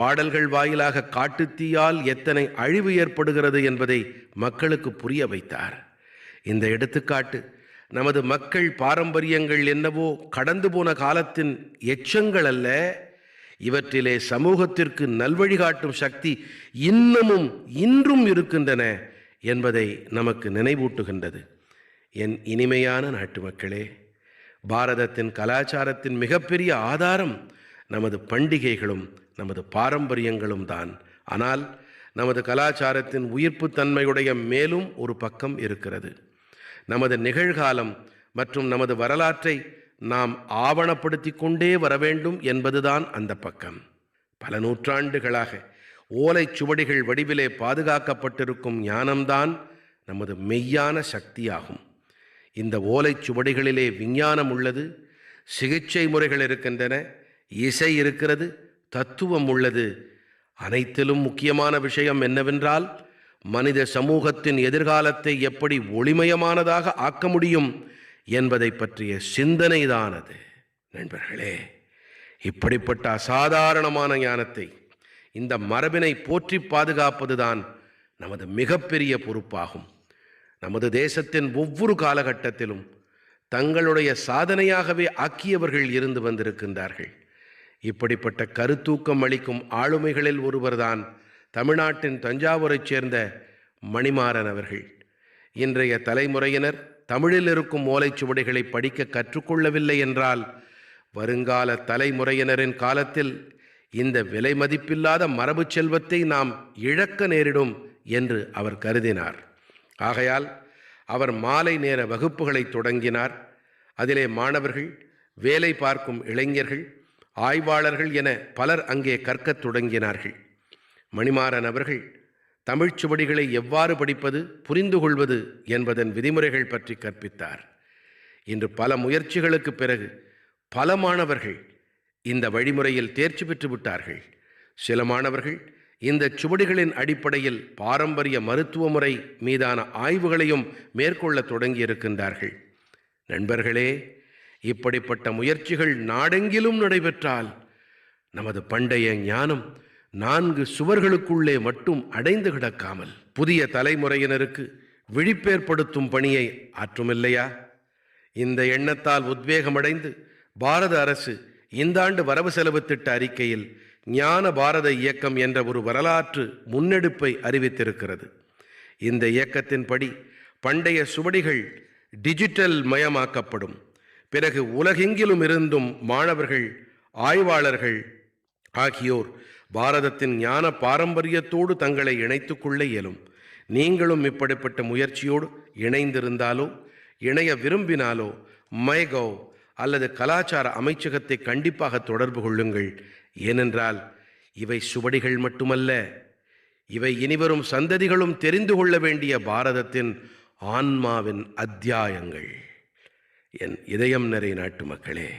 பாடல்கள் வாயிலாக காட்டுத்தீயால் எத்தனை அழிவு ஏற்படுகிறது என்பதை மக்களுக்கு புரிய வைத்தார். இந்த எடுத்துக்காட்டு நமது மக்கள் பாரம்பரியங்கள் என்னவோ கடந்து போன காலத்தின் எச்சங்கள் அல்ல இவற்றிலே சமூகத்திற்கு நல்வழிகாட்டும் சக்தி இன்னமும் இன்றும் இருக்கின்றன என்பதை நமக்கு நினைவூட்டுகின்றது. என் இனிமையான நாட்டு மக்களே பாரதத்தின் கலாச்சாரத்தின் மிகப்பெரிய ஆதாரம் நமது பண்டிகைகளும் நமது பாரம்பரியங்களும் தான். ஆனால் நமது கலாச்சாரத்தின் உயிர்ப்பு தன்மையுடைய மேலும் ஒரு பக்கம் இருக்கிறது. நமது நிகழ்காலம் மற்றும் நமது வரலாற்றை நாம் ஆவணப்படுத்தி கொண்டே வர வேண்டும் என்பதுதான் அந்த பக்கம். பல நூற்றாண்டுகளாக ஓலைச் சுவடிகள் வடிவிலே பாதுகாக்கப்பட்டிருக்கும் ஞானம்தான் நமது மெய்யான சக்தியாகும். இந்த ஓலைச் சுவடிகளிலே விஞ்ஞானம் உள்ளது சிகிச்சை முறைகள் இருக்கின்றன இசை இருக்கிறது தத்துவம் உள்ளது. அனைத்திலும் முக்கியமான விஷயம் என்னவென்றால் மனித சமூகத்தின் எதிர்காலத்தை எப்படி ஒளிமயமானதாக ஆக்க முடியும் என்பதை பற்றிய சிந்தனைதானது. நண்பர்களே இப்படிப்பட்ட அசாதாரணமான ஞானத்தை இந்த மரபினை போற்றி பாதுகாப்பதுதான் நமது மிகப்பெரிய பொறுப்பாகும். நமது தேசத்தின் ஒவ்வொரு காலகட்டத்திலும் தங்களுடைய சாதனையாகவே ஆக்கியவர்கள் இருந்து வந்திருக்கின்றார்கள். இப்படிப்பட்ட கருத்தூக்கம் அளிக்கும் ஆளுமைகளில் ஒருவர்தான் தமிழ்நாட்டின் தஞ்சாவூரைச் சேர்ந்த மணிமாறன் அவர்கள். இன்றைய தலைமுறையினர் தமிழில் இருக்கும் ஓலைச்சுவடிகளை படிக்க கற்றுக்கொள்ளவில்லை என்றால் வருங்கால தலைமுறையினரின் காலத்தில் இந்த விலை மதிப்பில்லாத மரபுச் செல்வத்தை நாம் இழக்க நேரிடும் என்று அவர் கருதினார். ஆகையால் அவர் மாலை நேர வகுப்புகளை தொடங்கினார். அதிலே மாணவர்கள் வேலை பார்க்கும் இளைஞர்கள் ஆய்வாளர்கள் என பலர் அங்கே கற்கத் தொடங்கினார்கள். மணிமாறன் அவர்கள் தமிழ்ச் சுவடிகளை எவ்வாறு படிப்பது புரிந்து கொள்வது என்பதன் விதிமுறைகள் பற்றி கற்பித்தார். இன்று பல முயற்சிகளுக்கு பிறகு பல மாணவர்கள் இந்த வழிமுறையில் தேர்ச்சி பெற்று விட்டார்கள். சில மாணவர்கள் இந்த சுவடிகளின் அடிப்படையில் பாரம்பரிய மருத்துவ முறை மீதான ஆய்வுகளையும் மேற்கொள்ள தொடங்கியிருக்கின்றார்கள். நண்பர்களே இப்படிப்பட்ட முயற்சிகள் நாடெங்கிலும் நடைபெற்றால் நமது பண்டைய ஞானம் நான்கு சுவர்களுக்குள்ளே மட்டும் அடைந்து கிடக்காமல் புதிய தலைமுறையினருக்கு விழிப்பேற்படுத்தும் பணியை ஆற்றுமில்லையா? இந்த எண்ணத்தால் உத்வேகமடைந்து பாரத அரசு இந்த ஆண்டு வரவு செலவு திட்ட அறிக்கையில் ஞான பாரத இயக்கம் என்ற ஒரு வரலாற்று முன்னெடுப்பை அறிவித்திருக்கிறது. இந்த இயக்கத்தின்படி பண்டைய சுவடிகள் டிஜிட்டல் மயமாக்கப்படும். பிறகு உலகெங்கிலும் இருந்தும் மாணவர்கள் ஆய்வாளர்கள் ஆகியோர் பாரதத்தின் ஞான பாரம்பரியத்தோடு தங்களை இணைத்து கொள்ள இயலும். நீங்களும் இப்படிப்பட்ட முயற்சியோடு இணைந்திருந்தாலோ இணைய விரும்பினாலோ மைகவ் அல்லது கலாச்சார அமைச்சகத்தை கண்டிப்பாக தொடர்பு கொள்ளுங்கள். ஏனென்றால் இவை சுவடிகள் மட்டுமல்ல இவை இனிவரும் சந்ததிகளும் தெரிந்து கொள்ள வேண்டிய பாரதத்தின் ஆன்மாவின் அத்தியாயங்கள். என் இதயம் நிறை நாட்டு மக்களே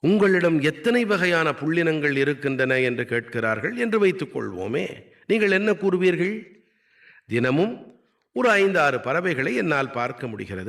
உங்களிடம் எத்தனை வகையான புள்ளினங்கள் இருக்கின்றன என்று கேட்கிறார்கள் என்று வைத்துக் கொள்வோமே. நீங்கள் என்ன கூறுவீர்கள்? தினமும் ஒரு ஐந்தாறு பறவைகளை என்னால் பார்க்க முடிகிறது.